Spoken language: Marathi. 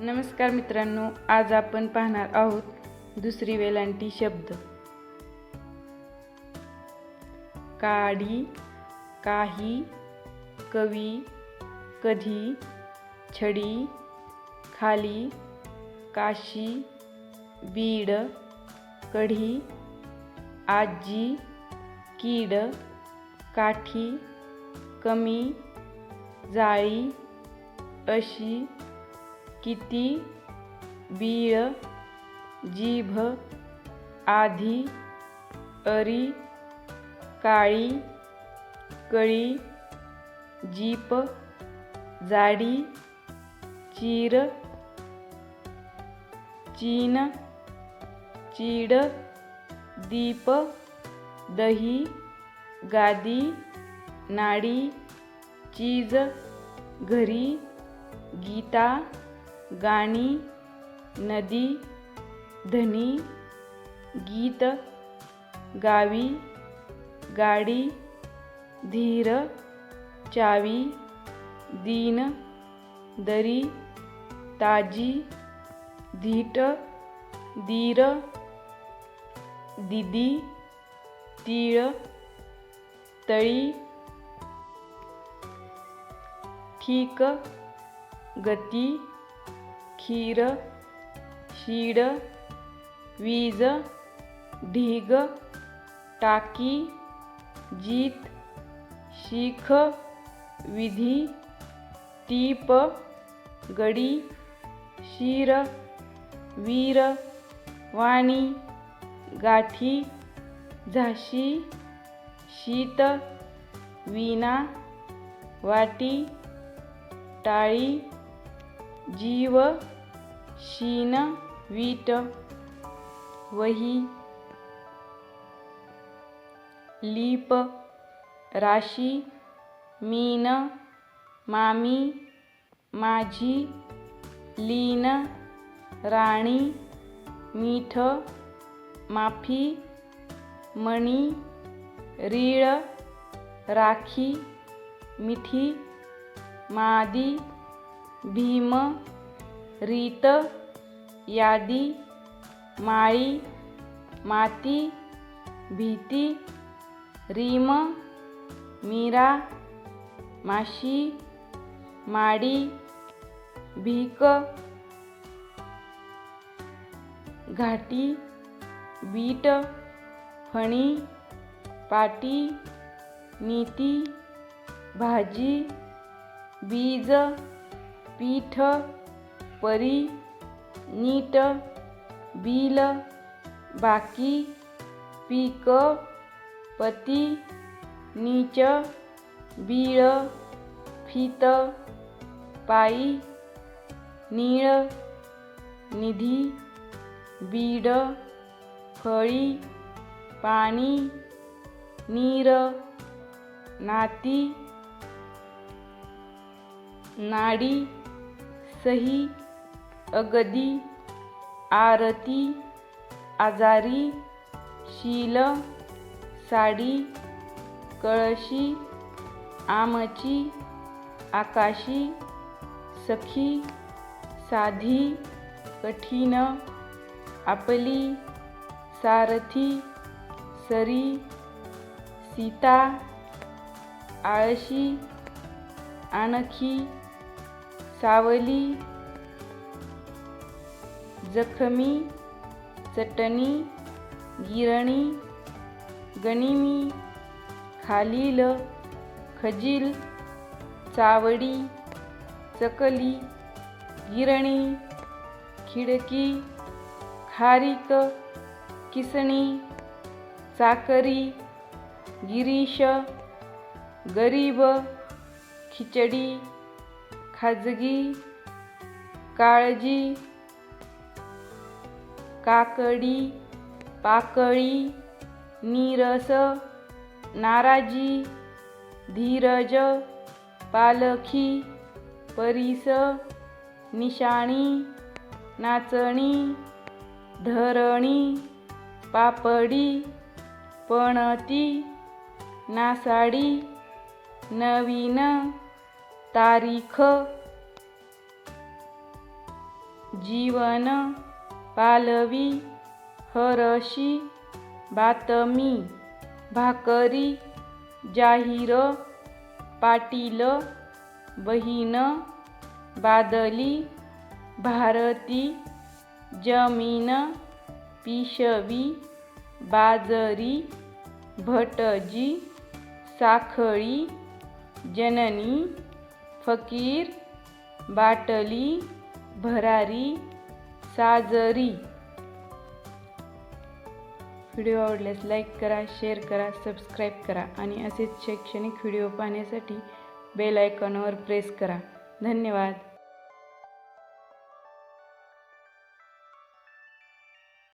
नमस्कार मित्रांनो आज आपण पाहणार आहोत दुसरी वेलांटी शब्द. काडी काही कवी कधी छडी खाली काशी बीड कढी आजी कीड काठी कमी जाळी अशी किती बीळ जीभ आधी अरी काळी कळी जीप जाडी चीर चीन चीड दीप दही गादी नाडी चीज घरी गीता गाणी नदी धनी गीत गावी गाडी धीर चावी दीन दरी ताजी धीट धीर दिदी तीळ तळी ठीक गती खीर शीड वीज ढीग टाकी जीत शीख विधी टीप गडी शीर वीर वाणी गाठी झाशी शीत वीणा वाटी टाळी जीव शीन वीट वही लीप राशी मीन मामी माझी लीन राणी मीठ माफी मणी रीळ राखी मिठी मादी भीम रीत यादी माळी माती भीती रीम मीरा माशी माडी भीक घाटी बीट फणी पाटी नीती भाजी बीज पीठ परी नीट बिल बाकी पीक पती नीच बीळ फित पायी नीळ निधी बीड फळी पाणी नीर नाती नाडी सही अगदी आरती आजारी शील साडी कळशी आमची आकाशी सखी साधी कठीण आपली सारथी सरी सीता आळशी आणखी सावली जखमी चटणी गिरणी गनिमी खालील खजील चावडी चकली गिरणी खिडकी खारीक किसणी चाकरी गिरीश गरीब खिचडी खाजगी काळजी काकडी पाकळी नीरस नाराजी धीरज पालखी परीस निशाणी नाचणी धरणी पापडी पणती नासाडी नवीन तारीख जीवन पालवी हरशी बातमी भाकरी जाहीर पाटील बहीण बादली भारती जमीन पिशवी बाजरी भटजी साखळी जननी फकीर बाटली भरारी साजरी. व्हिडिओ आवडल्यास लाईक करा शेअर करा सबस्क्राईब करा आणि असेच शैक्षणिक व्हिडिओ पाहण्यासाठी बेल आयकॉनवर प्रेस करा. धन्यवाद.